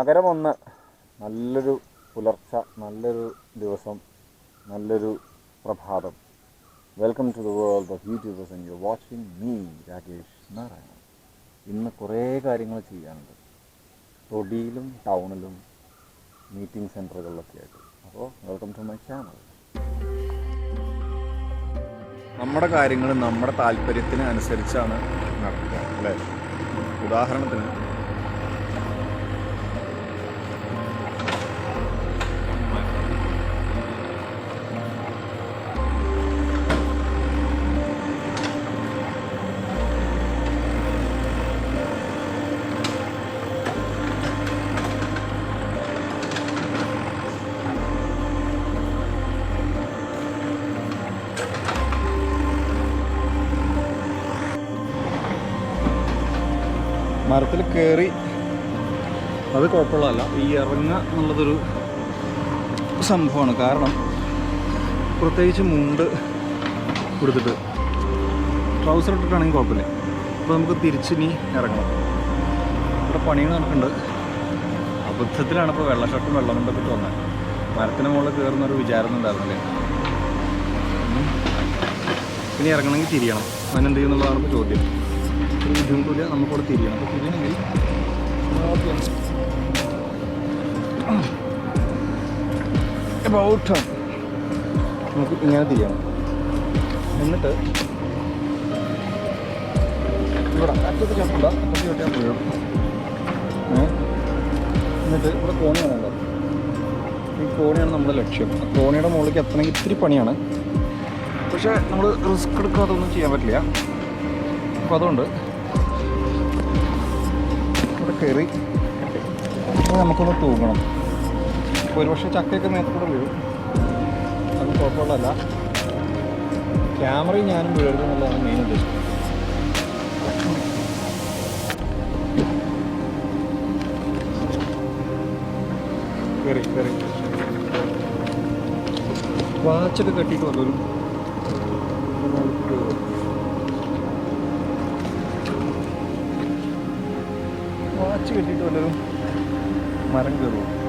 മകരം ഒന്ന് നല്ലൊരു പുലർച്ച നല്ലൊരു ദിവസം നല്ലൊരു പ്രഭാതം. Welcome to the world of YouTubers and you watching me Rakesh Narayanan. ഇന്ന് കുറേ കാര്യങ്ങൾ ചെയ്യാനുണ്ട്. തൊടിയിലും ടൗണിലും മീറ്റിംഗ് സെന്ററുകളിലൊക്കെ ആയിട്ട്. അപ്പോൾ വെൽക്കം ടു മൈ ചാനൽ നമ്മുടെ കാര്യങ്ങൾ നമ്മുടെ താല്പര്യത്തിന് അനുസരിച്ചാണ് നടക്കുക അല്ലേ? ഉദാഹരണത്തിന് മരത്തിൽ കയറി അത് കുഴപ്പമുള്ളതല്ല. ഈ ഇറങ്ങുക എന്നുള്ളതൊരു സംഭവമാണ്. കാരണം പ്രത്യേകിച്ച് മുണ്ട് കൊടുത്തിട്ട് ട്രൗസർ ഇട്ടിട്ടാണെങ്കിൽ കുഴപ്പമില്ല. അപ്പോൾ നമുക്ക് തിരിച്ചിനി ഇറങ്ങണം. ഇവിടെ പണികൾ നടക്കുന്നുണ്ട്. അബദ്ധത്തിലാണ് ഇപ്പോൾ വെള്ള ഷർട്ടും വെള്ളം കൊണ്ടൊക്കെ വന്നത്. മരത്തിന് മുകളിൽ കയറുന്നൊരു വിചാരം ഉണ്ടായിരുന്നില്ലേ. പിന്നെ ഇറങ്ങണമെങ്കിൽ തിരിയണം. അതിനെന്ത് ചെയ്യുന്നുള്ളതാണ് ചോദ്യം. ഒരു ബുദ്ധിമുട്ടില്ല നമുക്കവിടെ തിരിയണം. അപ്പോൾ തിരിയണമെങ്കിൽ ഓക്കെ ബൗട്ട് നമുക്ക് ഇങ്ങനെ തിരിയണം. എന്നിട്ട് ഇവിടെ അറ്റത്ത് ചപ്പില്ല അറ്റത്ത് ചട്ടിയാൽ പോയോ. എന്നിട്ട് ഇവിടെ കോണിയാണ് ഈ കോണിയാണ് നമ്മുടെ ലക്ഷ്യം. കോണിയുടെ മുകളിലേക്ക് എത്തണമെങ്കിൽ ഇത്തിരി പണിയാണ്. പക്ഷേ നമ്മൾ റിസ്ക് എടുക്കാതൊന്നും ചെയ്യാൻ പറ്റില്ല. അപ്പോൾ അതുകൊണ്ട് ഇവിടെ കയറി. നമുക്കൊന്ന് തൂങ്ങണം. അപ്പോൾ ഒരുപക്ഷെ ചക്കയൊക്കെ നേരത്തെ വീഴും. അത് കുഴപ്പമുള്ളതല്ല. ക്യാമറയും ഞാനും വീഴരുത് എന്നുള്ളതാണ് മെയിൻ ഉദ്ദേശം. കയറി കയറി. വാച്ചൊക്കെ കെട്ടിയിട്ട് വന്നൊരു വാച്ച് കെട്ടിയിട്ട് വല്ലതും മരം കയറുമോ